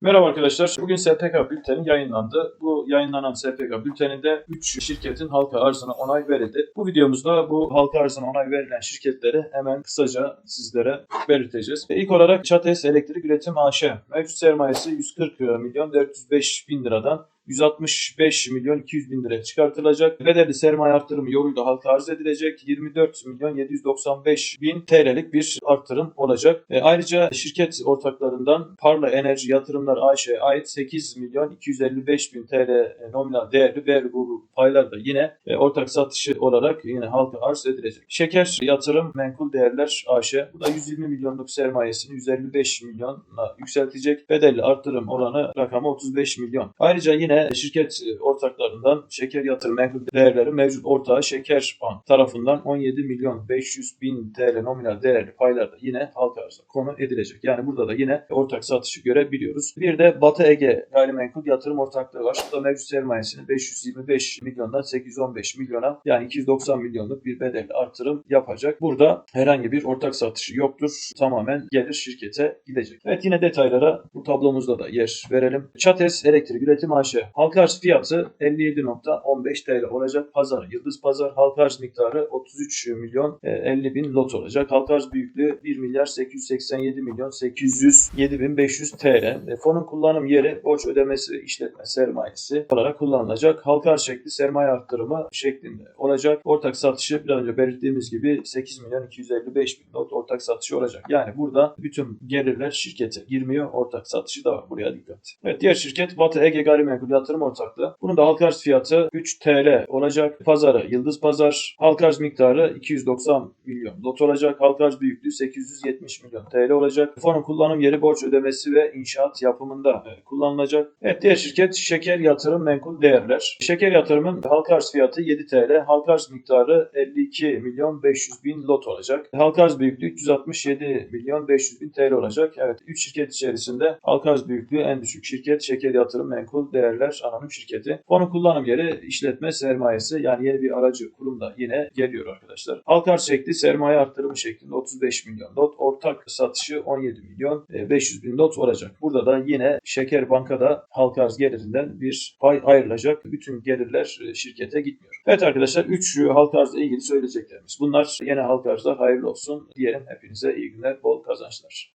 Merhaba arkadaşlar. Bugün SPK bülteni yayınlandı. Bu yayınlanan SPK bülteninde 3 şirketin halka arzına onay verildi. Bu videomuzda bu halka arzına onay verilen şirketleri hemen kısaca sizlere belirteceğiz. İlk olarak Çates Elektrik Üretim AŞ. Mevcut sermayesi 140 milyon 405 bin liradan 165 milyon 200 bin liraya çıkartılacak. Bedelli sermaye artırımı yoluyla halka arz edilecek. 24 milyon 795 bin TL'lik bir artırım olacak. E, ayrıca şirket ortaklarından Parla Enerji Yatırımlar AŞ'ye ait 8 milyon 255 bin TL nominal değerli ve bu paylar da yine e, ortak satışı olarak yine halka arz edilecek. Şeker Yatırım Menkul Değerler AŞ bu da 120 milyonluk sermayesini 155 milyona yükseltecek. Bedelli artırım oranı rakamı 35 milyon. Ayrıca yine şirket ortaklarından şeker yatırım menkul değerleri mevcut ortağı Şeker Bank tarafından 17 milyon 500 bin TL nominal değerli paylar da yine halka arza konu edilecek. Yani burada da yine ortak satışı görebiliyoruz. Bir de Batı Ege gayrimenkul yatırım ortaklığı var. Bu da mevcut sermayesini 525 milyondan 815 milyona yani 290 milyonluk bir bedelli artırım yapacak. Burada herhangi bir ortak satışı yoktur. Tamamen gelir şirkete gidecek. Evet yine detaylara bu tablomuzda da yer verelim. Çates Elektrik Üretim AŞ halka arz fiyatı 57.15 TL olacak. Pazar Yıldız Pazar halka arz miktarı 33 milyon e, 50 bin lot olacak. Halka arz büyüklüğü 1 milyar 887 milyon 807 bin 500 TL. E, fonun kullanım yeri borç ödemesi işletme sermayesi olarak kullanılacak. Halka arz şekli sermaye arttırımı şeklinde olacak. Ortak satışı biraz önce belirttiğimiz gibi 8 milyon 255 bin lot ortak satışı olacak. Yani burada bütün gelirler şirkete girmiyor. Ortak satışı da var. Buraya dikkat. Evet diğer şirket Batı Ege Gayrimenkul Yatırım Ortaklığı. Bunun da halka arz fiyatı 3 TL olacak. Pazarı Yıldız Pazar. Halka arz miktarı 290 milyon lot olacak. Halka arz büyüklüğü 870 milyon TL olacak. Fonun kullanım yeri borç ödemesi ve inşaat yapımında e, kullanılacak. Evet diğer şirket Şeker Yatırım Menkul Değerler. Şeker Yatırım'ın halka arz fiyatı 7 TL. Halka arz miktarı 52 milyon 500 bin lot olacak. Halka arz büyüklüğü 367 milyon 500 bin TL olacak. Evet 3 şirket içerisinde halka arz büyüklüğü en düşük şirket Şeker Yatırım Menkul Değerler Anonim Şirketi. Fonun kullanım yeri işletme sermayesi yani yeni bir aracı kurumda yine geliyor arkadaşlar. Halka arz şekli sermaye arttırımı şeklinde 35 milyon lot. Ortak satışı 17 milyon e, 500 bin lot olacak. Burada da yine Şeker Banka'da halka arz gelirinden bir pay ayrılacak. Bütün gelirler e, şirkete gitmiyor. Evet arkadaşlar 3 halka arzla ilgili söyleyeceklerimiz. Bunlar yine halka arzlar hayırlı olsun diyelim. Hepinize iyi günler, bol kazançlar.